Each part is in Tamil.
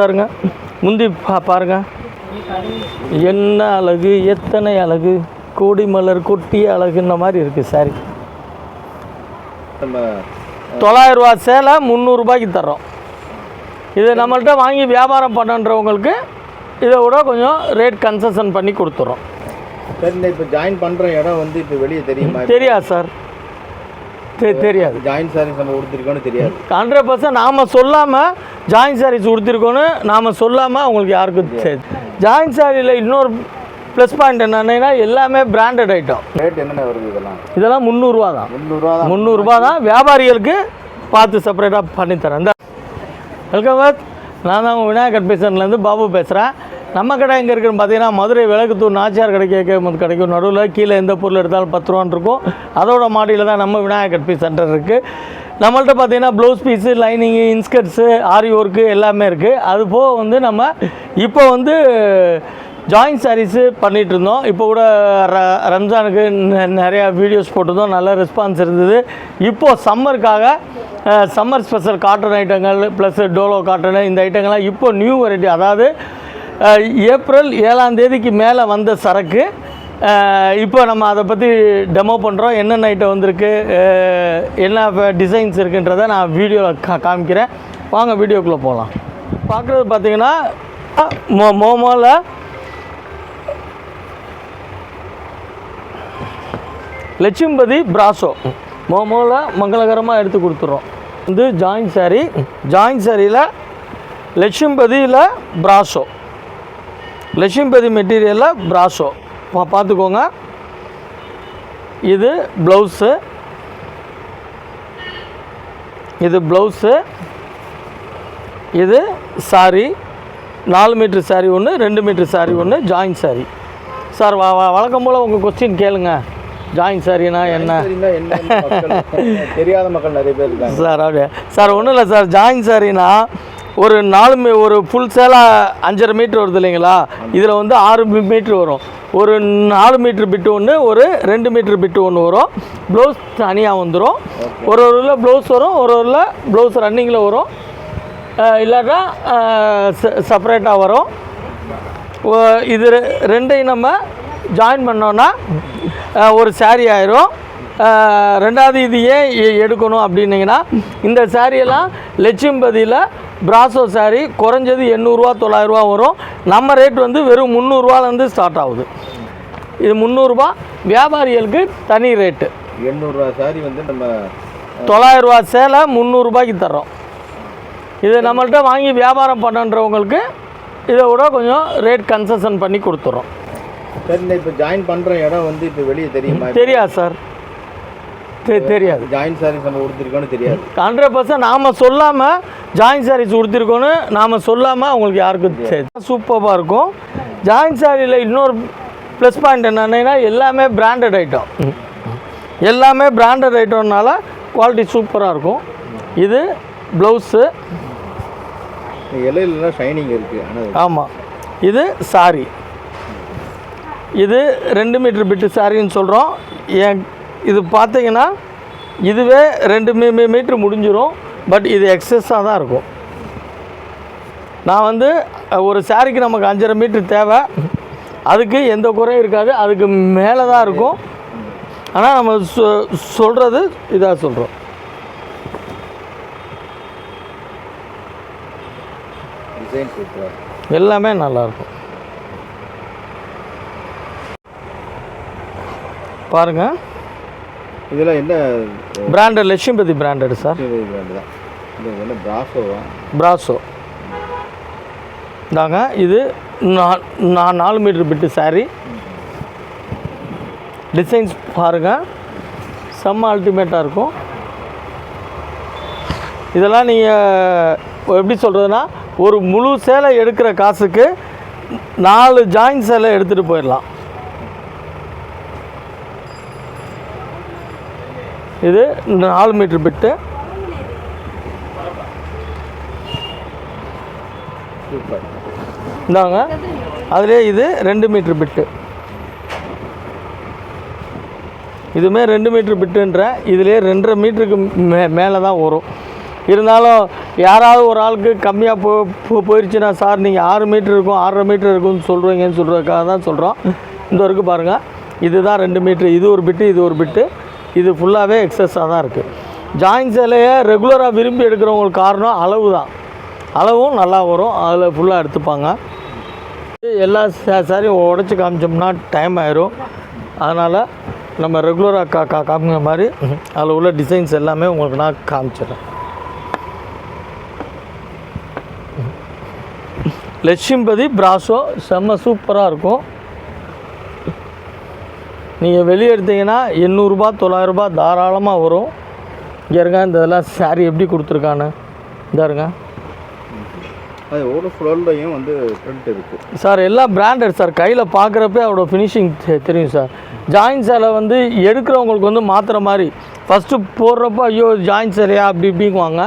பாருங்க முந்தி பா பாருங்க. என்ன அழகு எத்தனை அழகு. கோடி மலர் கொட்டிய அழகுன்ற மாதிரி இருக்குது சாரி நம்ம தொள்ளாயிரம் ரூபா சேலை முந்நூறுரூபாய்க்கு தர்றோம். இது நம்மள்ட்ட வாங்கி வியாபாரம் பண்ணுன்றவங்களுக்கு இதை விட கொஞ்சம் ரேட் கன்செஷன் பண்ணி கொடுத்துறோம். சரி இப்போ ஜாயின் பண்ணுற இடம் வந்து இப்போ வெளியே தெரியுமா? தெரியாது சார். தெரியாது. ஜாயின் சாரீஸ் நம்ம கொடுத்துருக்கோன்னு தெரியாது. ஹண்ட்ரட் பர்சன்ட் நாம் சொல்லாமல் ஜாயின் சாரீஸ் கொடுத்துருக்கோன்னு நாம் சொல்லாமல் அவங்களுக்கு யாருக்கும் தெரியாது ஜாயின் சாரியில் இன்னொரு ப்ளஸ் பாயிண்ட் என்னன்னா எல்லாமே பிராண்டட் ஐட்டம் ரேட் என்னென்ன வருது இதெல்லாம்? இதெல்லாம் முந்நூறுரூவா தான். முந்நூறுரூவா தான். முந்நூறுரூபா தான். வியாபாரிகளுக்கு பார்த்து செப்பரேட்டாக பண்ணித்தரேன். இந்த வெல்கம் நான் தான் விநாயகர் பேசுறதுலேருந்து பாபு பேசுகிறேன் நம்ம கடை எங்கே இருக்குன்னு பார்த்தீங்கன்னா மதுரை விளக்குத்தூர் நாச்சியார் கிடைக்க கிடைக்கும். நடுவில் கீழே எந்த பொருள் எடுத்தாலும் பத்து ரூபான்னு இருக்கும். அதோட மாடியில் தான் நம்ம விநாயகர் பீஸ் சென்டர் இருக்குது நம்மள்ட்ட பார்த்தீங்கன்னா blouse piece lining inskirts aari work எல்லாமே இருக்குது அது போக வந்து நம்ம இப்போ வந்து ஜாயின் சாரீஸு பண்ணிகிட்டு இருந்தோம். இப்போ கூட ர ரம்ஜானுக்கு நிறையா வீடியோஸ் போட்டிருந்தோம். நல்ல ரெஸ்பான்ஸ் இருந்தது. இப்போது சம்மருக்காக சம்மர் ஸ்பெஷல் காட்டன் ஐட்டங்கள் ப்ளஸ் டோலோ காட்டன் இந்த ஐட்டங்கள்லாம் இப்போ நியூ வெரைட்டி அதாவது ஏப்ரல் ஏழாம் தேதிக்கு மேலே வந்த சரக்கு. இப்போ நம்ம அதை பற்றி டெமோ பண்ணுறோம் என்னென்ன ஐட்டம் வந்திருக்கு என்ன டிசைன்ஸ் இருக்குன்றதை நான் வீடியோவில் கா காமிக்கிறேன். வாங்க வீடியோக்குள்ளே போகலாம். பார்க்குறது பார்த்தீங்கன்னா மோ மோமோவில் லட்சும்பதி பிராசோ. மோமோவில் மங்களகரமாக எடுத்து கொடுத்துறோம். வந்து ஜாயின் சாரி ஜாயின் சாரியில் லட்சும்பதியில் பிராசோ. லட்சும்பதி மெட்டீரியலில் பிராசோ பா பார்த்துக்கோங்க. இது ப்ளவுஸு இது ப்ளவுஸு இது சாரி நாலு மீட்ரு சாரி ஒன்று ரெண்டு மீட்ரு சாரி ஒன்று ஜாயின் சாரி சார் வ வழக்கம் போல் உங்கள் கொஸ்டின் கேளுங்க. ஜாயின் சாரினா என்ன? தெரியாத மக்கள் நிறைய பேர் சார் அப்படியே? சார் ஒன்றும் இல்லை சார் ஜாயின் சாரினா ஒரு நாலு மீ ஒரு ஃபுல் சேலாக அஞ்சரை மீட்ரு வருது இல்லைங்களா? இதில் வந்து ஆறு மீட்ரு வரும். ஒரு நாலு மீட்ரு பிட்டு ஒன்று ஒரு ரெண்டு மீட்ரு பிட்டு ஒன்று வரும். ப்ளவுஸ் தனியாக வந்துடும் ஒரு ஒரு ப்ளவுஸ் வரும் ஒரு ஒரு ப்ளவுஸ் ரன்னிங்கில் வரும். இல்லாட்டா செப்பரேட்டாக வரும். இது ரெண்டையும் நம்ம ஜாயின் பண்ணோன்னா ஒரு saree ஆயிரும். ரெண்டாவது இது ஏன் எடுக்கணும் அப்படின்னீங்கன்னா இந்த சாரியெல்லாம் லட்சும்பதியில் பிராசோ saree குறைஞ்சது எண்ணூறுரூவா தொள்ளாயிரரூவா வரும். நம்ம ரேட் வந்து வெறும் முந்நூறுரூவாலேருந்து ஸ்டார்ட் ஆகுது. இது முந்நூறுரூபா வியாபாரிகளுக்கு தனி ரேட்டு எண்ணூறுரூவா சாரி வந்து நம்ம தொள்ளாயிரரூவா சேலை முந்நூறுரூபாய்க்கு தர்றோம். இது நம்மள்ட்ட வாங்கி வியாபாரம் பண்ணுன்றவங்களுக்கு இதை விட கொஞ்சம் ரேட் கன்செஷன் பண்ணி கொடுத்துறோம். சரி இப்போ ஜாயின் பண்ணுற இடம் வந்து இப்போ வெளியே தெரியுமா? தெரியாது சார் தெரியாது. ஜாயின் சாரீஸ் நம்ம கொடுத்துருக்கோன்னு தெரியாது. ஹண்ட்ரட் பர்சன்ட் நாம் சொல்லாமல் ஜாயின் சாரீஸ் கொடுத்துருக்கோன்னு நாம் சொல்லாமல் அவங்களுக்கு யாருக்கும் தெரியாது. சூப்பராக இருக்கும். ஜாயின் சாரியில் இன்னொரு ப்ளஸ் பாயிண்ட் என்னன்னா எல்லாமே பிராண்டட் ஐட்டம் எல்லாமே பிராண்டட் ஐட்டம்னால குவாலிட்டி சூப்பராக இருக்கும். இது ப்ளவுஸு இலையிலலாம் ஷைனிங் இருக்குது ஆமாம் இது சாரி இது ரெண்டு மீட்ரு பிட்டு சாரின்னு சொல்கிறோம் என் இது பார்த்தீங்கன்னா இதுவே ரெண்டு மீ மீட்ரு முடிஞ்சிரும். பட் இது எக்ஸஸாக தான் இருக்கும். நான் வந்து ஒரு சாரிக்கு நமக்கு அஞ்சரை மீட்ரு தேவை. அதுக்கு எந்த குறையும் இருக்காது. அதுக்கு மேலே தான் இருக்கும். ஆனால் நம்ம சொ சொல்கிறது இதாக சொல்கிறோம் எல்லாமே நல்லாயிருக்கும் பாருங்கள் இதில் என்ன branded Lakshmipathi branded sir brand தான். இது என்ன பிராசோவா பிராசோ இந்தாங்க இது நான் நாலு மீட்டர் பிட்டு saree. டிசைன்ஸ் பாருங்கள் செம்ம அல்டிமேட்டாக இருக்கும். இதெல்லாம் நீங்கள் எப்படி சொல்கிறதுனா ஒரு முழு சேலை எடுக்கிற காசுக்கு நாலு ஜாயின் சேலை எடுத்துகிட்டு போயிடலாம். இது நாலு மீட்ரு பிட்டு. இந்தாங்க. அதிலே இது ரெண்டு மீட்ரு பிட்டு. இதுவுமே ரெண்டு மீட்ரு பிட்டுன்ற இதிலே ரெண்டரை மீட்டருக்கு மே மேலே தான் வரும். இருந்தாலும் யாராவது ஒரு ஆளுக்கு கம்மியாக போ போ- போயிருச்சுன்னா சார் நீங்கள் ஆறு மீட்ரு இருக்கும் ஆறரை மீட்டர் இருக்கும்னு சொல்கிறீங்கன்னு சொல்கிறதுக்காக தான் சொல்கிறோம் இந்த வரைக்கும் பாருங்கள் இதுதான் ரெண்டு மீட்ரு இது ஒரு பிட்டு இது ஒரு பிட்டு. இது ஃபுல்லாகவே எக்ஸஸாக தான் இருக்குது ஜாயின் சேலையை ரெகுலராக விரும்பி எடுக்கிறவங்களுக்கு காரணம் அளவு தான். அளவும் நல்லா வரும். அதில் ஃபுல்லாக எடுத்துப்பாங்க. எல்லா சாரையும் சாரியும் உடச்சி காமிச்சோம்னா டைம் ஆயிரும். அதனால் நம்ம ரெகுலராக கா கா காமிக்கிற மாதிரி அதில் உள்ள டிசைன்ஸ் எல்லாமே உங்களுக்கு நான் காமிச்சிடுறேன். லட்சுமிபதி பிராசோ செம்ம சூப்பராக இருக்கும். நீங்கள் வெளியே எடுத்தீங்கன்னா எண்ணூறுரூபா தொள்ளாயிரரூபா தாராளமாக வரும். இங்கே இருங்க இந்த இதெல்லாம் சாரி எப்படி கொடுத்துருக்கான்னு. இந்த இருங்க. அது ஒரு ஃப்ளோர்லையும் வந்து பிரிண்ட் இருக்குது சார் எல்லாம் பிராண்டட் சார் கையில் பார்க்குறப்ப அவரோட ஃபினிஷிங் தெரியும் சார் ஜாயின் சேலை வந்து எடுக்கிறவங்களுக்கு வந்து மாற்றுற மாதிரி. ஃபஸ்ட்டு போடுறப்போ ஐயோ ஜாயின் சேலையா அப்படி இப்படிங்குவாங்க.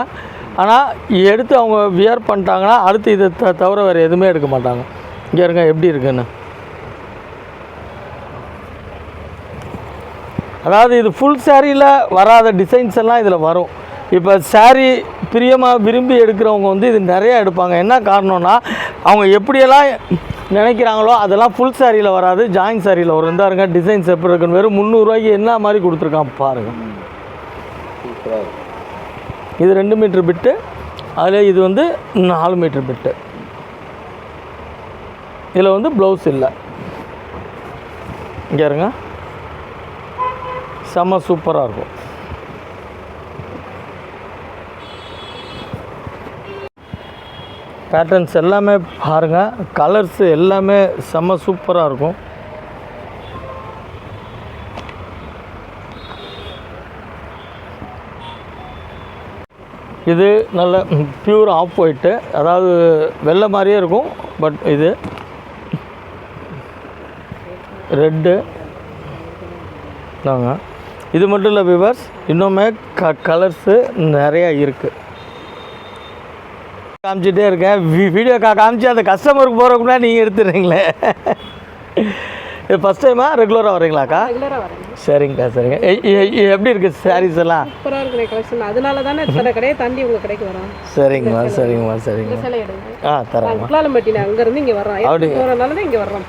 ஆனால் எடுத்து அவங்க வியர் பண்ணிட்டாங்கன்னா அடுத்து இதை த தவிர வேறு எதுவுமே எடுக்க மாட்டாங்க. இங்கே இருங்க எப்படி இருக்குன்னு. அதாவது இது ஃபுல் சாரியில் வராத டிசைன்ஸ் எல்லாம் இதில் வரும். இப்போ saree பிரியமாக விரும்பி எடுக்கிறவங்க வந்து இது நிறையா எடுப்பாங்க. என்ன காரணம்னா அவங்க எப்படியெல்லாம் நினைக்கிறாங்களோ அதெல்லாம் ஃபுல் சாரியில் வராது. ஜாயின் சாரியில் வரும். இருந்தாருங்க டிசைன்ஸ் எப்படி இருக்குன்னு. வெறும் முந்நூறுரூவாய்க்கு என்ன மாதிரி கொடுத்துருக்கான் பாருங்கள் இது ரெண்டு மீட்ரு பிட்டு அதில் இது வந்து நாலு மீட்ரு பிட்டு இதில் வந்து ப்ளவுஸ் இல்லை. இங்கே இருங்க. செம்ம சூப்பராக இருக்கும். பேட்டர்ன்ஸ் எல்லாமே பாருங்கள் கலர்ஸ் எல்லாமே செம்ம சூப்பராக இருக்கும். இது நல்ல ப்யூர் ஆஃப் ஒயிட்டு அதாவது வெள்ளை மாதிரியே இருக்கும் பட் இது ரெட்டு. தாங்க இது மட்டும் இல்லை விவர்ஸ் இன்னுமே க கலர்ஸு நிறையா இருக்குது காமிச்சிட்டே இருக்கேன். வீடியோ கா காமிச்சு அந்த கஸ்டமருக்கு போகிறக்குன்னா நீங்கள் எடுத்துடுறீங்களே. இது ஃபஸ்ட் டைமா ரெகுலராக வரீங்களாக்கா சரிங்கக்கா சரிங்க. எப்படி இருக்குது சாரீஸ் எல்லாம்? சூப்பராக இருக்கிற கலெக்ஷன் அதனால தானே இத்தனை கடையை தாண்டி உங்கள் கடைக்கு வரோம். சரிங்கம்மா சரிங்கம்மா சரிங்க சிலை ஆ தரேங்கம்மா குலாலம்பட்டியில் அங்கேருந்து இங்கே வர்றோம் அப்படி. போகிறனால தான் இங்கே வர்றோம்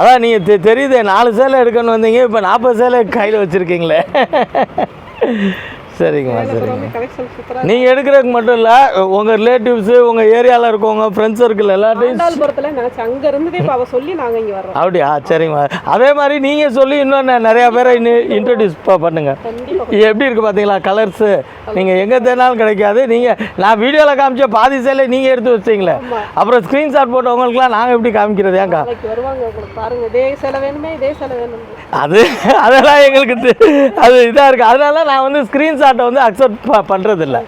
அதான் நீங்கள் தெ தெரியுது நாலு சேலை எடுக்கணும்னு வந்தீங்க இப்போ நாற்பது சேலை கையில் வச்சுருக்கீங்களே. சரிங்கம்மா சரிங்க நீங்கள் எடுக்கிறதுக்கு மட்டும் இல்லை உங்கள் ரிலேட்டிவ்ஸு உங்கள் ஏரியாவில் இருக்கவங்க ஃப்ரெண்ட்ஸ் சர்க்கிள் எல்லாத்தையும் அப்படியா? சரிங்கம்மா. அதே மாதிரி நீங்கள் சொல்லி இன்னும் நிறையா பேரை இன்ட்ரடியூஸ் இது எப்படி இருக்குது பார்த்தீங்களா கலர்ஸு நீங்கள் எங்கே தேடினாலும் கிடைக்காது. நீங்கள் நான் வீடியோவில் காமிச்ச பாதி சேலை நீங்கள் எடுத்து வச்சிங்களே அப்புறம் ஸ்க்ரீன்ஷாட் போட்டவங்களுக்குலாம் நாங்கள் எப்படி காமிக்கிறது வேணும் அது அதெல்லாம் எங்களுக்கு அது இதாக இருக்குது அதனால நான் வந்து ஸ்க்ரீன்ஷாட்டை வந்து அக்செப்ட் ப பண்ணுறதில்ல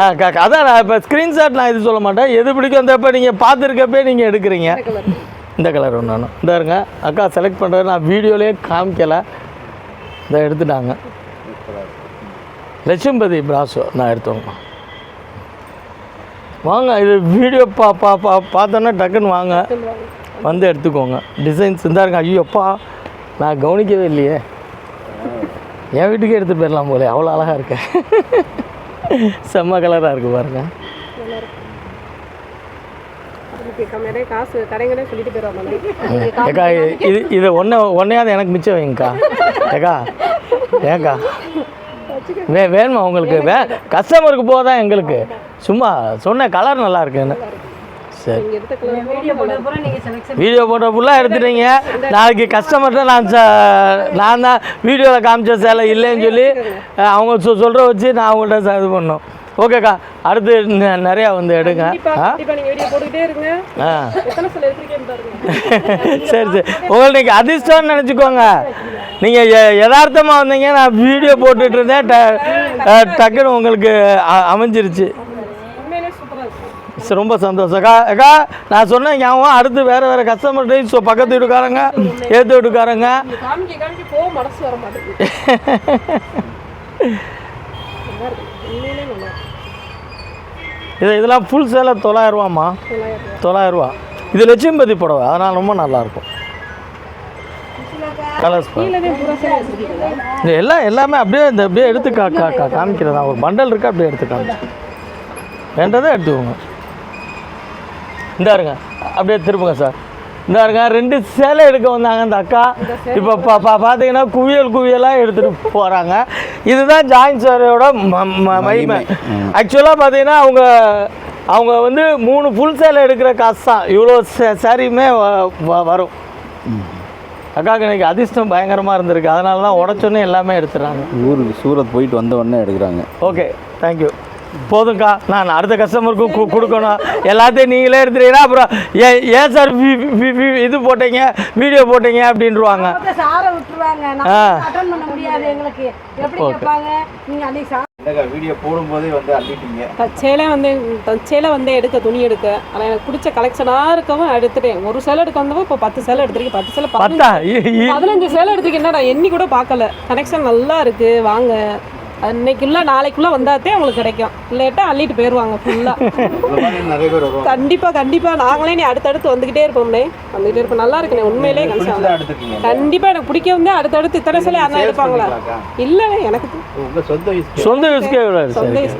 ஆ அதான் நான் இப்போ ஸ்க்ரீன்ஷாட் நான் இது சொல்ல மாட்டேன். எது பிடிக்கும் அந்த இப்போ நீங்கள் பார்த்துருக்கப்பே நீங்கள் எடுக்கிறீங்க. இந்த கலர் ஒன்று இந்த இருங்க அக்கா செலக்ட் பண்ணுறது நான் வீடியோலேயே காமிக்கலை. இதை எடுத்துட்டாங்க. லட்சுமிபதி பிராசோ நான் எடுத்துவோங்க வாங்க இது வீடியோ பா பா பா பார்த்தோன்னா டக்குன்னு வாங்க. வந்து எடுத்துக்கோங்க. டிசைன்ஸ் இந்த இருங்க. ஐயோப்பா நான் கவனிக்கவே இல்லையே. என் வீட்டுக்கே எடுத்துகிட்டு போயிடலாம் போல. அவ்வளோ அழகாக இருக்க. செம்ம கலராக இருக்குது பாருங்க. ஏக்கா இது இது ஒன்று ஒன்றையாவது எனக்கு மிச்சம் வைங்கக்கா. ஏக்கா ஏக்கா. வே வேணுமா உங்களுக்கு? வே கஸ்டமருக்கு போதான் எங்களுக்கு? சும்மா சொன்ன கலர் நல்லா இருக்குன்னு. சரி. வீடியோ போட்டு வீடியோ போட்ட ஃபுல்லாக எடுத்துட்டீங்க. நாளைக்கு கஸ்டமர்கிட்ட நான் ச- நான் தான் வீடியோவில் காமிச்ச சேலை இல்லைன்னு சொல்லி அவங்க சொ சொல்கிற வச்சு நான் அவங்கள்ட்ட ச- இது பண்ணோம். ஓகேக்கா அடுத்து நெ- நிறையா வந்து எடுங்க. ஆ? சரி சரி. உங்களுக்கு நீங்கள் அதிர்ஷ்டம்னு நினச்சிக்கோங்க. நீங்கள் யதார்த்தமாக வந்தீங்க நான் வீடியோ போட்டுட்டு இருந்தேன். ட- டக்குன்னு உங்களுக்கு அ- அமைஞ்சிருச்சு உண்மையிலே சூப்பராக இருக்கும் சரி, ரொம்ப சந்தோஷம். அக்கா அக்கா நான் சொன்னேன் ஞாபகம் அடுத்து வேறு வேறு கஸ்டமர்கிட்ட ஸோ பக்கத்து வீட்டுக்காரங்க ஏற்று வீட்டுக்காரங்க. இது இதெல்லாம் ஃபுல் சேலை தொள்ளாயிரரூவாம்மா தொள்ளாயிரரூவா இது லட்சுமிபதி புடவை அதனால் ரொம்ப நல்லாயிருக்கும். கலர்ஸ் கீழே இது எல்லாம் எல்லாமே அப்படியே இந்த அப்படியே எடுத்து கா கா காமிக்கிறதா ஒரு பண்டல் இருக்கா அப்படியே எடுத்து காமிச்சு வேண்டதை எடுத்துக்கோங்க. இந்தாருங்க. அப்படியே திருப்புங்க சார். இந்தாருங்க ரெண்டு சேலை எடுக்க வந்தாங்க அந்த அக்கா. இப்போ பா பா பார்த்தீங்கன்னா குவியல் குவியலாக எடுத்துகிட்டு போகிறாங்க இதுதான் ஜாயின் சாரியோட ம- ம- மகிமை. ஆக்சுவலாக பார்த்தீங்கன்னா அவங்க அவங்க வந்து மூணு ஃபுல் சேலை எடுக்கிற காசு தான் இவ்வளோ சே சாரியுமே வ- வ- வரும். அக்காவுக்கு இன்னைக்கு அதிர்ஷ்டம் பயங்கரமாக இருந்திருக்கு. அதனால தான் உடச்சோன்னே எல்லாமே எடுத்துடுறாங்க. ஊருக்கு சூரத் போயிட்டு வந்த உடனே எடுக்கிறாங்க. ஓகே தேங்க்யூ போதும்க்கா. நான் அடுத்த கஸ்டமருக்கும் கு கொடுக்கணும். எல்லாத்தையும் நீங்களே எடுத்துட்டீங்கன்னா அப்புறம் ஏன் ஏன் சார் இது போட்டீங்க வீடியோ போட்டீங்க அப்படின்ட்டுருவாங்க சாரை விட்டுருவாங்க. ஆ. அட்டன் பண்ண முடியாது எங்களுக்கு. எப்படி கேட்பாங்க? நீங்க அன்னைக்கு சா- என்னக்கா வீடியோ போடும்போதே வந்து தச்சேலை வந்து எடுக்க துணி எடுக்க. ஆனால் எனக்கு பிடிச்ச கலெக்ஷனாக இருக்கவும் எடுத்துட்டேன். ஒரு சேலை எடுக்க வந்தவோ இப்போ பத்து சேலை எடுத்திருக்கேன். பத்து சேலை பதினஞ்சு சேலை எடுத்துருக்கு என்னடா எண்ணி கூட பார்க்கல. கனெக்ஷன் நல்லா இருக்கு. வாங்க. அன்னைக்குள்ள நாளைக்குள்ள வந்தாதே உங்களுக்கு கிடைக்கும். இல்லாட்டா அள்ளிட்டு போயிடுவாங்க வருவாங்க. கண்டிப்பா கண்டிப்பா. நாங்களே நீ அடுத்தடுத்து வந்துகிட்டே இருப்போம்னே. வந்துகிட்டே இருப்போம். நல்லா இருக்குண்ணே உண்மையிலே தான் கண்டிப்பா எனக்கு பிடிக்க வந்து அடுத்தடுத்து இத்தனை சிலை யாரும் எடுப்பாங்களா? இல்லவே எனக்கு சொந்த யூஸ் சொந்த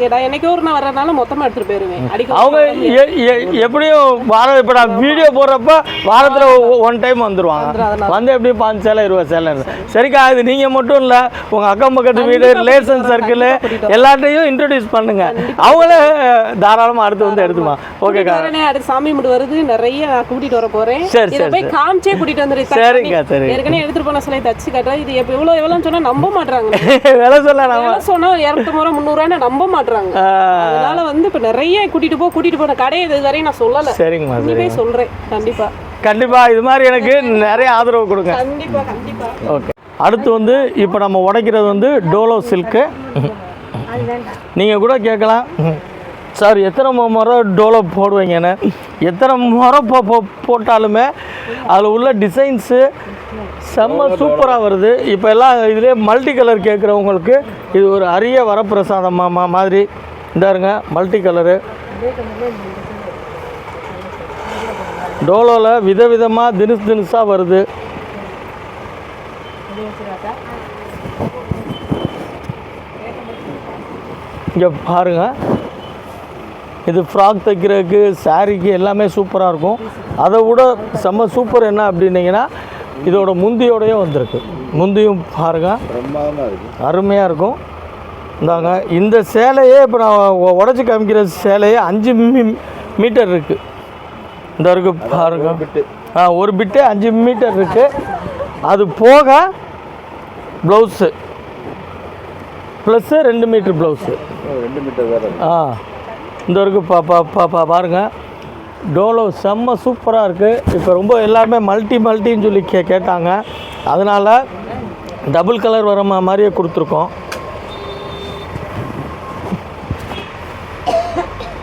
கேடா என்னைக்கு ஒரு நான் வர்றதுனால மொத்தமா எடுத்துட்டு போயிருவேன். அடிக்க அவங்க எ- எ- எப்படியும் வாரம் இப்போ நான் வீடியோ போடுறப்ப வாரத்தில் ஒன் டைம் வந்துருவாங்க. வந்துரும், வந்து எப்படியும் பாஞ்சு சேலை இருபது சேலை சரிக்கா இது நீங்கள் மட்டும் இல்லை உங்கள் அக்கம் பக்கத்து வீடு ரிலேஷன் சர்க்கிள் எல்லாத்தையும் இன்ட்ரடியூஸ் பண்ணுங்க. அவங்களே தாராளமாக அடுத்து வந்து எடுத்துமா வரனே அடுத்து சாமி கும்பிட்டு வருது. நிறைய நான் கூட்டிட்டு வர போறேன். சரி, சரி, போய் காமிச்சே கூட்டிட்டு வந்துரு. சரிங்க, சரிங்க. ஏற்கனவே எடுத்துட்டு போன சிலை தச்சு காட்டுறேன் இது எப்ப எவ்வளவு எவ்வளவுன்னு சொன்னா நம்ப மாட்டாங்க விலை சொல்ல நம்ம சொன்னா இரநூத்தம்பது ரூபா முந்நூறுவான்னு நம்ப மாட்டாங்க அதனால வந்து இப்ப நிறைய கூட்டிட்டு போ கூட்டிட்டு போன கடையை இது வரையும் நான் சொல்லல. சரிங்கம்மா சரி போய் சொல்றேன். கண்டிப்பா. கண்டிப்பாக இது மாதிரி எனக்கு நிறைய ஆதரவு கொடுங்க. கண்டிப்பா கண்டிப்பா. ஓகே அடுத்து வந்து இப்போ நம்ம உடைக்கிறது வந்து டோலோ சில்க்கு. நீங்கள் கூட கேட்கலாம். சார் எத்தனை முறை டோலோ போடுவீங்கன்னு? எத்தனை முறை போ போ- போட்டாலுமே அதில் உள்ள டிசைன்ஸு செம்ம சூப்பராக வருது. இப்போ எல்லாம் இதுலேயே மல்டி கலர் கேட்குறவங்களுக்கு இது ஒரு அரிய வரப்பிரசாதம் மாதிரி. இந்தாருங்க மல்டி கலரு டோலோவில் விதவிதமாக தினுசு தினுசாக வருது. இங்கே பாருங்க. இது ஃப்ராக் தைக்கிறதுக்கு சாரீக்கு எல்லாமே சூப்பராக இருக்கும். அதை விட செம்ம சூப்பர் என்ன அப்படின்னீங்கன்னா இதோட முந்தியோடயே வந்திருக்கு. முந்தியும் பாருங்க. பிரமாதமா இருக்கு அருமையாக இருக்கும். இந்தாங்க. இந்த சேலையே இப்போ நான் உடச்சி காமிக்கிற சேலையே அஞ்சு மீ- மீட்டர் இருக்குது இந்த இருக்கு பாருங்க. பிட்டு. ஆ ஒரு பிட்டு அஞ்சு மீட்டர் இருக்குது அது போக ப்ளவுஸு. ப்ளஸ்ஸு ரெண்டு மீட்டர் ப்ளவுஸு. ரெண்டு மீட்டர் வேற. ஆ இந்த இருக்கு பா பா பா பா பாருங்க. டோலோ செம்ம சூப்பராக இருக்குது இப்போ ரொம்ப எல்லாருமே மல்டி மல்டின்னு சொல்லி கே கேட்டாங்க. அதனால் டபுள் கலர் வர மாதிரியே கொடுத்துருக்கோம்.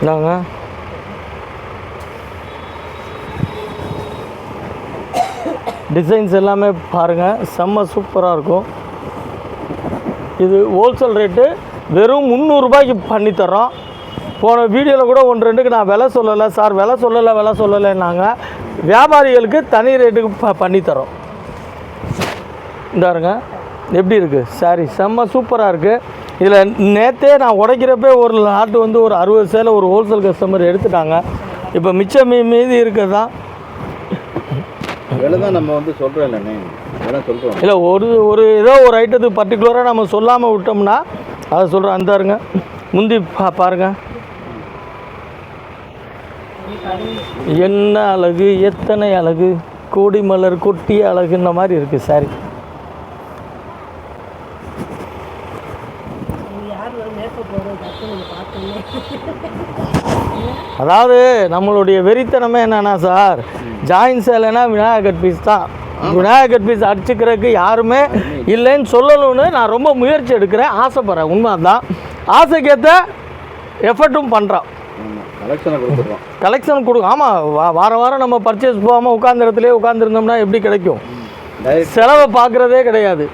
இந்தாங்க. டிசைன்ஸ் எல்லாமே பாருங்கள் செம்ம சூப்பராக இருக்கும். இது ஹோல்சேல் ரேட்டு வெறும் முந்நூறுரூபாய்க்கு பண்ணித்தர்றோம். போன வீடியோவில் கூட ஒன்று ரெண்டுக்கு நான் விலை சொல்லலை சார் விலை சொல்லலை விலை சொல்லலைன்னாங்க. வியாபாரிகளுக்கு தனி ரேட்டுக்கு ப பண்ணித்தரோம் இந்தாருங்க. எப்படி இருக்குது சாரி செம்ம சூப்பராக இருக்குது இதில் நேற்றே நான் உடைக்கிறப்பே ஒரு நாட்டு வந்து ஒரு அறுபது சேலை ஒரு ஹோல்சேல் கஸ்டமர் எடுத்துட்டாங்க. இப்போ மிச்சம் மீ மீதி இருக்கிறது? தான் விலை தான் நம்ம வந்து சொல்கிறோம் இல்லைண்ணே விலை இல்லை ஒரு ஒரு ஏதோ ஒரு ஐட்டத்துக்கு பர்டிகுலராக நம்ம சொல்லாமல் விட்டோம்னா அதை சொல்கிறேன் அந்த இருங்க. முந்தி பா பாருங்க. என்ன அழகு எத்தனை அழகு? கோடி மலர் கொட்டிய அழகுன்ற மாதிரி இருக்குது சாரி அதாவது நம்மளுடைய வெறித்தனமே என்னன்னா சார் ஜாயின் சேலைனா விநாயகர் பீஸ் தான். விநாயகர் பீஸ் அடிச்சுக்கிறதுக்கு யாருமே இல்லைன்னு சொல்லணும்னு நான் ரொம்ப முயற்சி எடுக்கிறேன். ஆசைப்பட்றேன். உண்மை தான் ஆசைக்கேற்ற எஃபர்ட்டும் பண்ணுறோம் கலெக்ஷனை கொடுத்துருவோம் கலெக்ஷன் கொடு ஆமாம் வாரம் வாரம் நம்ம பர்ச்சேஸ் போகாமல் உட்காந்த இடத்துலயே உட்காந்துருந்தோம்னா எப்படி கிடைக்கும்? செலவை பார்க்குறதே கிடையாது.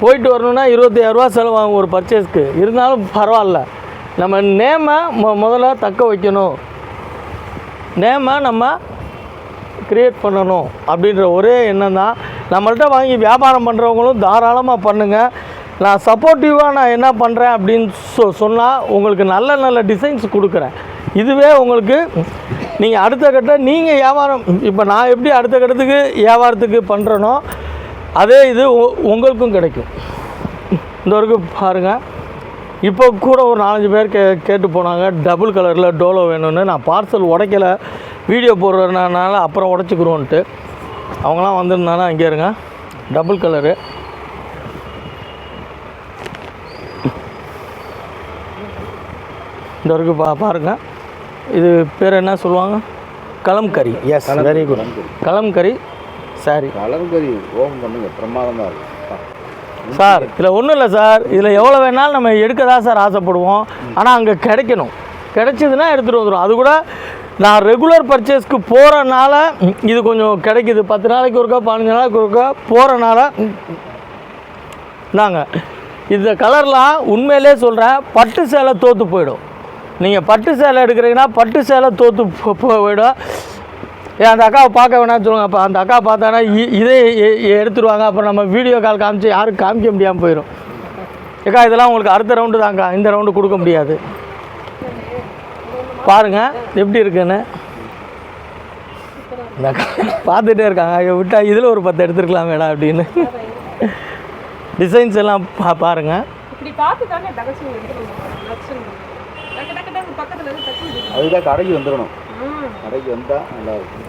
போயிட்டு வரணும்னா இருபத்தாயிரரூவா செலவாகும் ஒரு பர்ச்சேஸ்க்கு இருந்தாலும் பரவாயில்ல. நம்ம நேமை மொ முதல்ல தக்க வைக்கணும். நேமை நம்ம க்ரியேட் பண்ணணும் அப்படின்ற ஒரே எண்ணம் தான் நம்மள்கிட்ட வாங்கி வியாபாரம் பண்ணுறவங்களும் தாராளமாக பண்ணுங்கள் நான் சப்போர்ட்டிவாக நான் என்ன பண்ணுறேன் அப்படின்னு சொ சொன்னால் உங்களுக்கு நல்ல நல்ல டிசைன்ஸ் கொடுக்குறேன். இதுவே உங்களுக்கு நீங்கள் அடுத்த கட்ட நீங்கள் வியாபாரம் இப்போ நான் எப்படி அடுத்த கட்டத்துக்கு வியாபாரத்துக்கு பண்ணுறனோ அதே இது உ- உங்களுக்கும் கிடைக்கும். இந்த வரைக்கும் பாருங்கள் இப்போ கூட ஒரு நாலஞ்சு பேர் கே கேட்டு போனாங்க. டபுள் கலரில் டோலோ வேணும்னு. நான் பார்சல் உடைக்கல. வீடியோ போடுறதுனால அப்புறம் உடச்சிக்கிறோன்ட்டு அவங்களாம் வந்திருந்தானா இங்கே இருங்க. டபுள் கலரு இந்த வரைக்கும் பா பாருங்கள் இது பேர் என்ன சொல்லுவாங்க? Kalamkari yes very good Kalamkari sari Kalamkari open பண்ணுங்க பிரமாதமாக இருக்கும் சார் இதில் ஒன்றும் இல்லை சார். இதில் எவ்வளோ வேணாலும் நம்ம எடுக்க தான் சார் ஆசைப்படுவோம். ஆனால் அங்கே கிடைக்கணும். கிடைச்சதுன்னா எடுத்துகிட்டு வந்துடும் அது கூட நான் ரெகுலர் பர்ச்சேஸ்க்கு போகிறனால இது கொஞ்சம் கிடைக்குது. பத்து நாளைக்கு ஒருக்கா பதினஞ்சு நாளைக்கு ஒருக்கா போகிறனால இந்தாங்க. இந்த கலர்லாம் உண்மையிலே சொல்கிறேன் பட்டு சேலை தோற்று போயிடும். நீங்கள் பட்டு சேலை எடுக்கிறீங்கன்னா பட்டு சேலை தோற்று போ- போயிடும். ஏன் அந்த அக்காவை பார்க்க வேணாம்னு சொல்லுவாங்க. அப்போ அந்த அக்கா பார்த்தானா இ- இதே எ- எடுத்துருவாங்க. அப்புறம் நம்ம வீடியோ கால் காமிச்சு யாரும் காமிக்க முடியாமல் போயிடும். ஏக்கா இதெல்லாம் உங்களுக்கு அடுத்த ரவுண்டு தாங்க்கா இந்த ரவுண்டு கொடுக்க முடியாது. பாருங்க எப்படி இருக்குன்னு. பார்த்துட்டே இருக்காங்க. ஐயோ விட்டா இதில் ஒரு பத்து எடுத்துருக்கலாம் மேடம் அப்படின்னு. டிசைன்ஸ் எல்லாம் பா பாருங்கள். அதுதான் கடைக்கு வந்துடணும். கடைக்கு வந்தால் நல்லா இருக்கும்.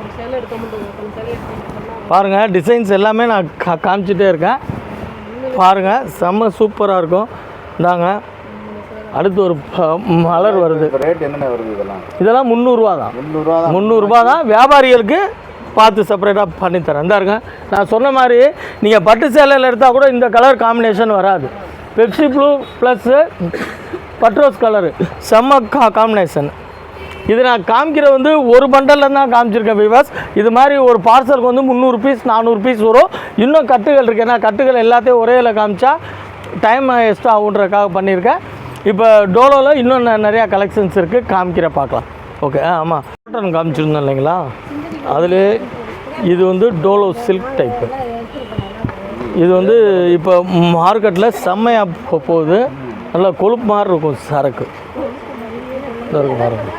ஒரு சேலை எடுக்க முடியும் ஒரு சேலை எடுக்க முடியும் பாருங்கள் டிசைன்ஸ் எல்லாமே நான் கா காமிச்சிட்டே இருக்கேன். பாருங்கள் செம்ம சூப்பராக இருக்கும். இந்தாங்க. அடுத்து ஒரு ப- மலர் வருது. இப்போ ரேட் என்னென்ன வருது இதெல்லாம்? இதெல்லாம் முந்நூறுரூவா தான். முந்நூறுரூவா தான். முந்நூறுரூபா தான். வியாபாரிகளுக்கு பார்த்து செப்பரேட்டாக பண்ணித்தரேன். இந்த இருங்க. நான் சொன்ன மாதிரி நீங்கள் பட்டு சேலையில் எடுத்தால் கூட இந்த கலர் காம்பினேஷன் வராது. பெப்சி ப்ளூ ப்ளஸ்ஸு பட்ரோஸ் கலரு செம்ம கா காம்பினேஷன் இது நான் காமிக்கிற வந்து ஒரு பண்டலில் தான் காமிச்சிருக்கேன் விவாஸ் இது மாதிரி ஒரு பார்சலுக்கு வந்து முந்நூறு பீஸ் நானூறு பீஸ் வரும். இன்னும் கட்டுகள் இருக்குது ஏன்னா கட்டுகள் எல்லாத்தையும் ஒரே இதில் காமிச்சா டைம் எக்ஸ்ட்ரா ஆகுன்றக்காக பண்ணியிருக்கேன். இப்போ டோலோவில் இன்னும் நிறையா கலெக்ஷன்ஸ் இருக்குது காமிக்கிற பார்க்கலாம். ஓகே ஆ ஆமாம் காட்டன் காமிச்சிருந்தோம் இல்லைங்களா? அதில் இது வந்து டோலோ சில்க் டைப்பு இது வந்து இப்போ மார்க்கெட்டில் செம்மையாக போகுது. நல்லா கொழுப்பு மாதிரி இருக்கும் சரக்கு. இதோ இருக்கு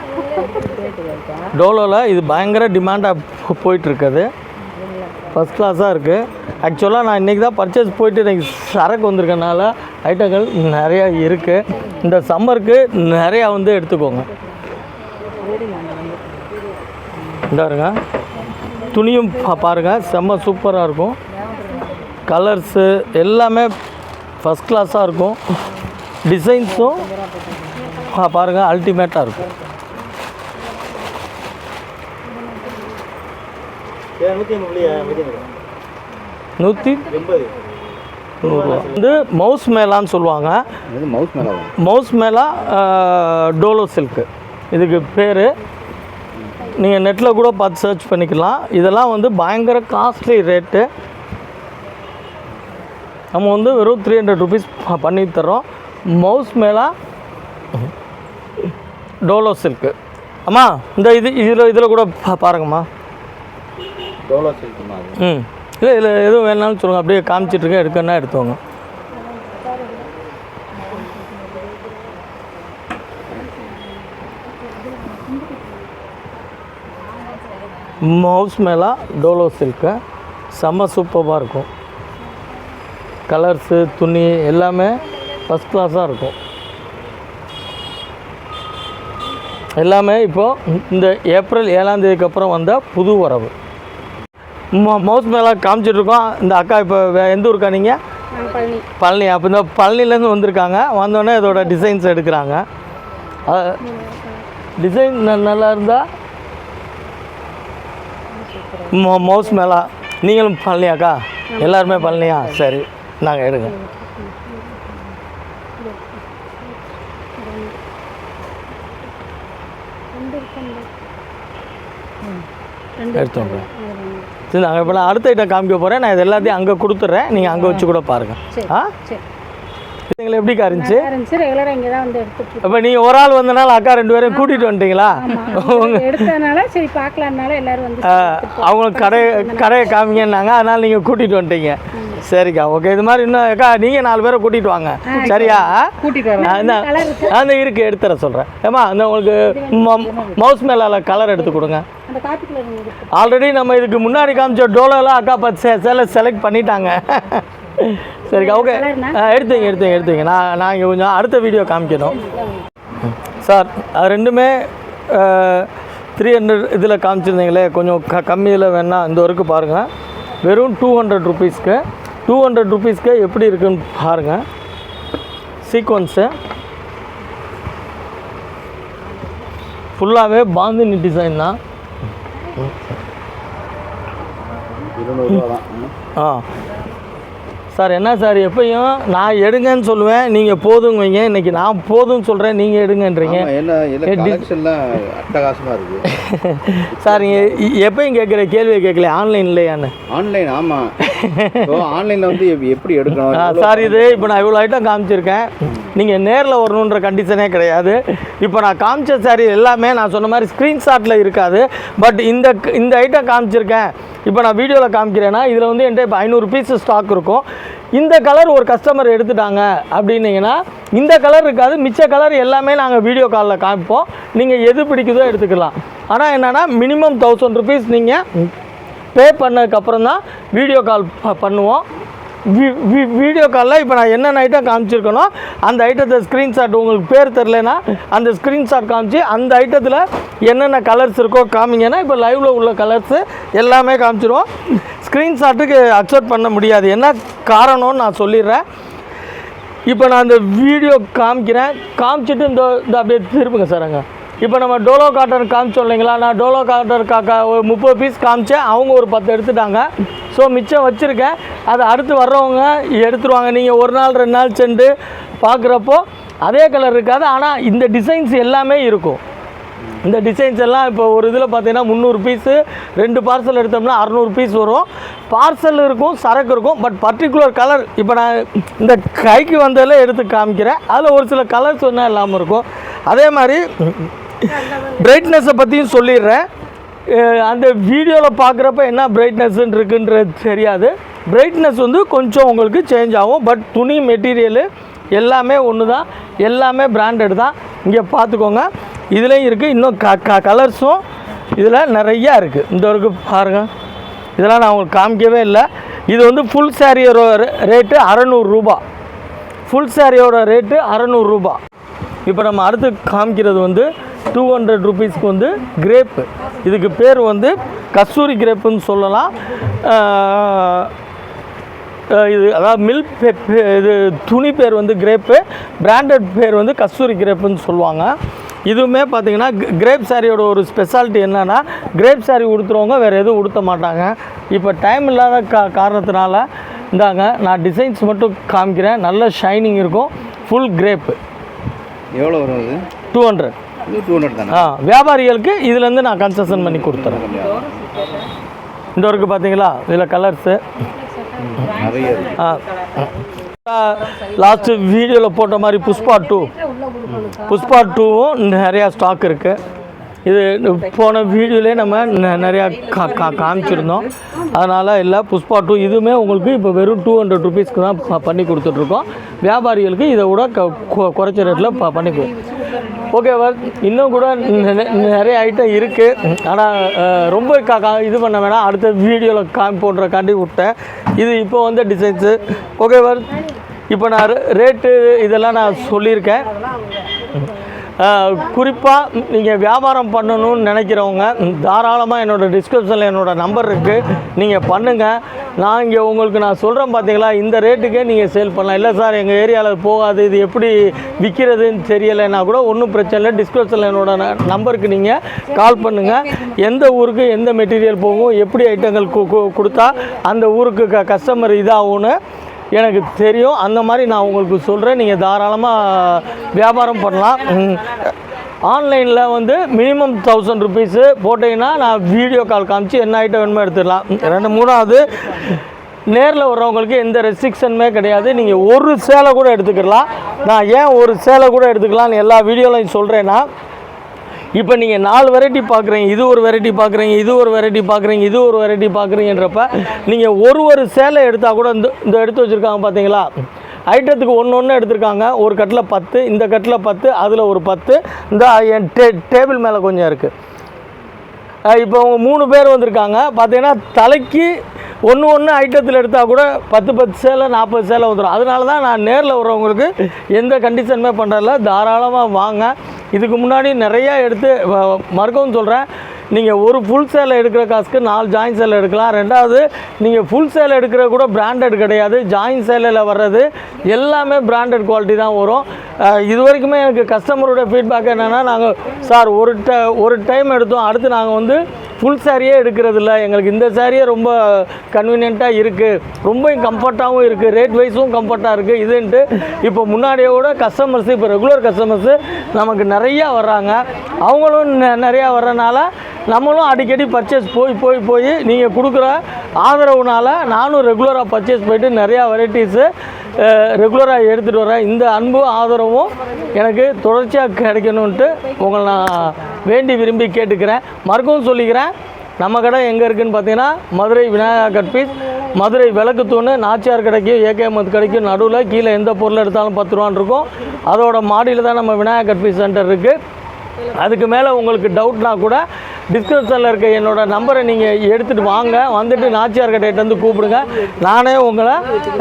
டோலோவில் இது பயங்கர டிமாண்டாக போயிட்டுருக்குது ஃபஸ்ட் கிளாஸாக இருக்குது ஆக்சுவலாக நான் இன்றைக்கி தான் பர்ச்சேஸ் போயிட்டு இன்றைக்கி சரக்கு வந்திருக்கனால ஐட்டங்கள் நிறையா இருக்குது இந்த சம்மருக்கு நிறையா வந்து எடுத்துக்கோங்க. இந்தாருங்க துணியும் பா- செம்ம சூப்பராக இருக்கும். கலர்ஸு எல்லாமே ஃபஸ்ட் கிளாஸாக இருக்கும். டிசைன்ஸும் பாருங்கள் அல்டிமேட்டாக இருக்கும். நூற்றி நூறுரூவா வந்து மவுஸ் மேலான்னு சொல்லுவாங்க. மவுஸ் மேலே மவுஸ் மேலா டோலோ சில்க்கு. இதுக்கு பேர். நீங்கள் நெட்டில் கூட பார்த்து சர்ச் பண்ணிக்கலாம். இதெல்லாம் வந்து பயங்கர காஸ்ட்லி ரேட்டு நம்ம வந்து வெறும் த்ரீ ஹண்ட்ரட் ருபீஸ் பண்ணி தரோம் மவுஸ் மேலா டோலோ சில்க்கு. அம்மா இந்த இது இதில் இதில் கூட பா- பாருங்கம்மா. எவ்வளோ ம். இல்லை இல்லை எதுவும் வேணாலும் சொல்லுங்கள் அப்படியே காமிச்சிட்ருக்கேன். எடுக்கணும்னா எடுத்துவோங்க மவுஸ் மேலா டோலோ சில்க்கு. செம்ம சூப்பராக இருக்கும். கலர்ஸு துணி எல்லாமே ஃபஸ்ட் கிளாஸாக இருக்கும். எல்லாமே இப்போது இந்த ஏப்ரல் ஏழாம் தேதிக்கு அப்புறம் வந்த புது வரவு மவுஸ் மேலே காமிச்சிட்ருக்கோம். இந்த அக்கா இப்போ எந்த ஊருக்கா நீங்கள் பழனி. அப்போ இந்த பழனிலேருந்து வந்திருக்காங்க. வந்தோடனே இதோட டிசைன்ஸ் எடுக்கிறாங்க. டிசைன் நல்லா இருந்தால் மவுஸ் மேலா. நீங்களும் பழனியாக்கா? எல்லாருமே பழனியா? சரி. நாங்கள் எடுங்க. எடுத்தோங்க சரி நாங்கள் இப்போ நான் அடுத்த ஐட்டம் காமிக்க போகிறேன் நான் இது எல்லாத்தையும் அங்கே கொடுத்துட்றேன். நீங்கள் அங்கே வச்சு கூட பாருங்கள் ஆ? இதுங்களை எப்படிக்கா இருந்துச்சு? இருந்துச்சு. ரெகுலராக இங்கே தான் வந்து எடுத்துட்டு அப்போ நீங்கள் ஒரு ஆள் வந்தனால அக்கா ரெண்டு பேரும் கூட்டிகிட்டு வந்துட்டீங்களா? இருக்கோம் எடுத்ததுனால சரி பார்க்கலான்னால எல்லாரும் வந்து அவங்களுக்கு கடை கடையை காமிங்கன்னாங்க. அதனால் நீங்கள் கூட்டிகிட்டு வந்துட்டீங்க. சரிக்கா ஓகே. இது மாதிரி இன்னும் அக்கா நீங்கள் நாலு பேரை கூட்டிகிட்டு வாங்க. சரியா? கூட்டிட்டு வரேன். அந்த இருக்கு. எடுத்துற சொல்கிறேன் ஏமா அந்த உங்களுக்கு மவுஸ் மேலால கலர் எடுத்து கொடுங்க. ஆல்ரெடி நம்ம இதுக்கு முன்னாடி காமிச்ச டோலோலாம் அக்கா பத்து சேலை செலக்ட் பண்ணிட்டாங்க. சரிக்கா ஓகே எடுத்துங்க எடுத்துங்க எடுத்துங்க நான் நான் இங்கே கொஞ்சம் அடுத்த வீடியோ காமிக்கணும். சார் அது ரெண்டுமே த்ரீ ஹண்ட்ரட் இதில் காமிச்சிருந்தீங்களே கொஞ்சம் க கம்மியில் வேணால் இந்த வரைக்கும் பாருங்கள் வெறும் டூ ஹண்ட்ரட் ருபீஸ்க்கு டூ ஹண்ட்ரட் ருபீஸ்க்கு எப்படி இருக்குன்னு பாருங்கள் சீக்வன்ஸு ஃபுல்லாகவே பாந்தினி டிசைன் தான். ஆ. சார் என்ன சார் எப்பயும் நான் எடுங்கன்னு சொல்லுவேன். நீங்கள் போதுங்க வைங்க. இன்னைக்கு நான் போதும்னு சொல்கிறேன் நீங்கள் எடுங்கன்றீங்க. அட்டகாசமாக இருக்குது சார் நீங்கள் எப்பயும் கேட்குற கேள்வியை கேட்கல ஆன்லைன் இல்லையான்னு? ஆன்லைன் ஆமாம் ஆன்லைனில் வந்து எப்- எப்படி எடுக்கணும்? சார் இது இப்போ நான் இவ்வளோ ஐட்டம் காமிச்சிருக்கேன். நீங்கள் நேரில் வரணுன்ற கண்டிஷனே கிடையாது. இப்போ நான் காமிச்ச சாரி எல்லாமே நான் சொன்ன மாதிரி ஸ்க்ரீன்ஷாட்டில் இருக்காது. பட் இந்த இந்த ஐட்டம் காமிச்சிருக்கேன். இப்போ நான் வீடியோவில் காமிக்கிறேன்னா இதில் வந்து என்கிட்ட இப்போ ஐநூறு பீஸ் ஸ்டாக் இருக்கும். இந்த கலர் ஒரு கஸ்டமர் எடுத்துட்டாங்க அப்படின்னீங்கன்னா இந்த கலர் இருக்காது மிச்ச கலர் எல்லாமே நாங்கள் வீடியோ காலில் காமிப்போம். நீங்கள் எது பிடிக்குதோ எடுத்துக்கலாம். ஆனால் என்னென்னா மினிமம் தௌசண்ட் ருபீஸ் நீங்கள் பே பண்ணதுக்கப்புறம் தான் வீடியோ கால் பண்ணுவோம். வீடியோ காலில் இப்போ நான் என்னென்ன ஐட்டம் காமிச்சிருக்கனோ அந்த ஐட்டத்தை ஸ்க்ரீன்ஷாட் உங்களுக்கு பேர் தெரிலனா அந்த ஸ்க்ரீன்ஷாட் காமிச்சு அந்த ஐட்டத்தில் என்னென்ன கலர்ஸ் இருக்கோ காமிங்கன்னா இப்போ லைவில் உள்ள கலர்ஸு எல்லாமே காமிச்சிருவோம். ஸ்க்ரீன்ஷாட்டுக்கு அக்செப்ட் பண்ண முடியாது. என்ன காரணம்னு நான் சொல்லிடுறேன். இப்போ நான் இந்த வீடியோ காமிக்கிறேன். காமிச்சிட்டு இந்த இந்த அப்படியே திருப்புங்க சார் அங்கே. இப்போ நம்ம டோலோ காட்டன் காமிச்சோம் இல்லைங்களா? நான் டோலோ காட்டன் காக்கா ஒரு முப்பது பீஸ் காமிச்சேன். அவங்க ஒரு பத்து எடுத்துட்டாங்க. ஸோ மிச்சம் வச்சுருக்கேன். அதை அடுத்து வர்றவங்க எடுத்துருவாங்க. நீங்கள் ஒரு நாள் ரெண்டு நாள் சென்று பார்க்குறப்போ அதே கலர் இருக்காது. ஆனால் இந்த டிசைன்ஸ் எல்லாமே இருக்கும். இந்த டிசைன்ஸ் எல்லாம் இப்போ ஒரு இதில் பார்த்தீங்கன்னா முந்நூறு பீஸு ரெண்டு பார்சல் எடுத்தோம்னா அறநூறு பீஸ் வரும். பார்சல் இருக்கும் சரக்கு இருக்கும். பட் பர்டிகுலர் கலர் இப்போ நான் இந்த கைக்கு வந்ததில் எடுத்து காமிக்கிறேன். அதில் ஒரு சில கலர்ஸ் ஒன்றும் இல்லாமல் இருக்கும். அதே மாதிரி பிரைட்னஸை பற்றியும் சொல்லிடுறேன். அந்த வீடியோவில் பார்க்குறப்ப என்ன பிரைட்னஸ்ன்னு இருக்குன்றது தெரியாது. பிரைட்னஸ் வந்து கொஞ்சம் உங்களுக்கு சேஞ்ச் ஆகும். பட் துணி மெட்டீரியலு எல்லாமே ஒன்று தான் எல்லாமே பிராண்டட் தான். இங்கே பார்த்துக்கோங்க இதுலேயும் இருக்குது இன்னும் க க கலர்ஸும் இதில் நிறையா இருக்குது இந்த வரைக்கும் பாருங்கள் இதெல்லாம் நான் உங்களுக்கு காமிக்கவே இல்லை. இது வந்து ஃபுல் சாரியோட ரேட்டு அறநூறுரூபா ஃபுல் சாரியோட ரேட்டு அறநூறுரூபா இப்போ நம்ம அடுத்து காமிக்கிறது வந்து டூ ஹண்ட்ரட் ருபீஸ்க்கு வந்து கிரேப்பு இதுக்கு பேர் வந்து கஸ்தூரி கிரேப்புன்னு சொல்லலாம். இது அதாவது மில்க் இது துணி பேர் வந்து கிரேப்பு பிராண்டட் பேர் வந்து கஸ்தூரி கிரேப்புன்னு சொல்லுவாங்க. இதுவுமே பார்த்தீங்கன்னா கிரேப் சாரியோட ஒரு ஸ்பெஷாலிட்டி என்னென்னா கிரேப் சாரி உடுத்துறவங்க வேறு எதுவும் உடுத்த மாட்டாங்க. இப்போ டைம் இல்லாத கா காரணத்தினால இந்தாங்க நான் டிசைன்ஸ் மட்டும் காமிக்கிறேன். நல்ல ஷைனிங் இருக்கும். ஃபுல் கிரேப்பு எவ்வளோ வரும் இது டூ ஹண்ட்ரட் ஆ வியாபாரிகளுக்கு இதுலேருந்து நான் கன்செஷன் பண்ணி கொடுத்துறேன். இந்த வரைக்கும் பார்த்தீங்களா? இதில் கலர்ஸு நிறைய இருக்கு. லாஸ்ட்டு வீடியோவில் போட்ட மாதிரி புஷ்பா டூ புஷ்பா டூவும் நிறையா ஸ்டாக் இருக்குது இது போன வீடியோலே நம்ம ந- நிறையா கா கா காமிச்சிருந்தோம். அதனால் இல்லை புஷ்பா டூ இதுவுமே உங்களுக்கு இப்போ வெறும் டூ ஹண்ட்ரட் ருபீஸ்க்கு தான் பண்ணி கொடுத்துட்ருக்கோம் வியாபாரிகளுக்கு இதை விட குறைச்ச ரேட்டில் ப பண்ணி ஓகேவா இன்னும் கூட நிறைய ஐட்டம் இருக்குது ஆனால் ரொம்ப கா இது பண்ண வேணாம். அடுத்த வீடியோவில் காமி போடுறக்காண்டி விட்டேன். இது இப்போ வந்த டிசைன்ஸு ஓகேவா இப்போ நான் ரேட்டு இதெல்லாம் நான் சொல்லியிருக்கேன். குறிப்பாக நீங்கள் வியாபாரம் பண்ணணும்னு நினைக்கிறவங்க தாராளமாக என்னோடய டிஸ்கிரிப்ஷனில் என்னோடய நம்பர் இருக்குது நீங்கள் பண்ணுங்கள் நான் இங்கே உங்களுக்கு நான் சொல்கிறேன் பார்த்தீங்களா இந்த ரேட்டுக்கே நீங்கள் சேல் பண்ணலாம். இல்லை சார் எங்கள் ஏரியாவில் போகாது. இது எப்படி விற்கிறதுன்னு தெரியலைன்னா கூட ஒன்றும் பிரச்சனை இல்லை. டிஸ்கிரிப்ஷனில் என்னோட நம்பருக்கு நீங்கள் கால் பண்ணுங்கள் எந்த ஊருக்கு எந்த மெட்டீரியல் போகும் எப்படி ஐட்டங்கள் கு- கொடுத்தா அந்த ஊருக்கு க கஸ்டமர் இதாகும்னு எனக்கு தெரியும். அந்த மாதிரி நான் உங்களுக்கு சொல்கிறேன் நீங்கள் தாராளமாக வியாபாரம் பண்ணலாம். ஆன்லைனில் வந்து மினிமம் தௌசண்ட் ருபீஸு போட்டிங்கன்னா நான் வீடியோ கால் காமிச்சு என்ன ஐட்டம் வேணுமோ எடுத்துடலாம். ரெண்டு மூணாவது நேரில் வர்றவங்களுக்கு எந்த ரெஸ்ட்ரிக்ஷனுமே கிடையாது. நீங்கள் ஒரு சேலை கூட எடுத்துக்கலாம். நான் ஏன் ஒரு சேலை கூட எடுத்துக்கலாம்னு எல்லா வீடியோலையும் சொல்கிறேன்னா இப்போ நீங்கள் நாலு வெரைட்டி பார்க்குறீங்க இது ஒரு வெரைட்டி பார்க்குறீங்க இது ஒரு வெரைட்டி பார்க்குறீங்க இது ஒரு வெரைட்டி பார்க்குறீங்கன்றப்ப நீங்கள் ஒரு ஒரு சேலை எடுத்தால் கூட இந்த இந்த எடுத்து வச்சுருக்காங்க பார்த்தீங்களா ஐட்டத்துக்கு ஒன்று ஒன்று எடுத்திருக்காங்க. ஒரு கட்டில் பத்து இந்த கட்டில் பத்து அதில் ஒரு பத்து. இந்த என் டே டேபிள் மேலே கொஞ்சம் இருக்குது இப்போ அவங்க மூணு பேர் வந்திருக்காங்க. பார்த்தீங்கன்னா தலைக்கு ஒன்று ஒன்று ஐட்டத்தில் எடுத்தால் கூட பத்து பத்து சேலை நாற்பது சேலை வந்துடும் அதனால தான் நான் நேரில் வர்றவங்களுக்கு எந்த கண்டிஷனுமே பண்ணுறதில்ல தாராளமாக வாங்க. இதுக்கு முன்னாடி நிறையா எடுத்து மறுக்கவும் சொல்கிறேன் நீங்கள் ஒரு ஃபுல் சேலை எடுக்கிற காசுக்கு நாலு ஜாயின் சேலை எடுக்கலாம். ரெண்டாவது நீங்கள் ஃபுல் சேலை எடுக்கிற கூட பிராண்டட் கிடையாது. ஜாயின் சேலையில் வர்றது எல்லாமே பிராண்டட் குவாலிட்டி தான் வரும். இது வரைக்குமே எனக்கு கஸ்டமரோட ஃபீட்பேக் என்னென்னா நாங்கள் சார் ஒரு ட ஒரு டைம் எடுத்தோம். அடுத்து நாங்கள் வந்து ஃபுல் சாரியே எடுக்கிறது இல்லை. எங்களுக்கு இந்த சாரியே ரொம்ப கன்வீனியண்ட்டாக இருக்குது ரொம்ப கம்ஃபர்ட்டாகவும் இருக்குது ரேட் வைஸும் கம்ஃபர்ட்டாக இருக்குது இதுன்ட்டு இப்போ முன்னாடியே கூட கஸ்டமர்ஸு இப்போ ரெகுலர் கஸ்டமர்ஸு நமக்கு நிறையா வர்றாங்க. அவங்களும் நெ- நிறையா வர்றனால நம்மளும் அடிக்கடி பர்ச்சேஸ் போய் போய் போய் நீங்கள் கொடுக்குற ஆதரவுனால் நானும் ரெகுலராக பர்ச்சேஸ் போயிட்டு நிறையா வெரைட்டிஸு ரெகுலராக எடுத்துகிட்டு வரேன். இந்த அன்பும் ஆதரவும் எனக்கு தொடர்ச்சியாக கிடைக்கணுன்ட்டு உங்களை நான் வேண்டி விரும்பி கேட்டுக்கிறேன். மறுக்கவும் சொல்லிக்கிறேன். நம்ம கடை எங்கே இருக்குதுன்னு பார்த்தீங்கன்னா மதுரை விநாயகா கட்பீஸ் மதுரை விளக்கு தூணு நாச்சியார் கடைக்கும் ஏகேஎம் கடைக்கும் நடுவில் கீழே எந்த பொருள் எடுத்தாலும் பத்து ரூபான்னு இருக்கும். அதோட மாடியில் தான் நம்ம விநாயகா கட்பீஸ் சென்டர் இருக்குது அதுக்கு மேலே உங்களுக்கு டவுட்னா கூட டிஸ்கிரிப்ஷனில் இருக்க என்னோடய நம்பரை நீங்கள் எடுத்துகிட்டு வாங்க. வந்துட்டு நாச்சியார்கிட்ட வந்து கூப்பிடுங்க. நானே உங்களை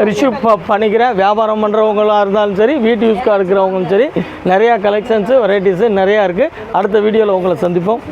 ரிசீவ் ப பண்ணிக்கிறேன். வியாபாரம் பண்ணுறவங்களாக இருந்தாலும் சரி வீட்டு யூஸ்க்காக இருக்கிறவங்களும் சரி நிறையா கலெக்ஷன்ஸு வெரைட்டிஸு நிறையா இருக்குது அடுத்த வீடியோவில் உங்களை சந்திப்போம்.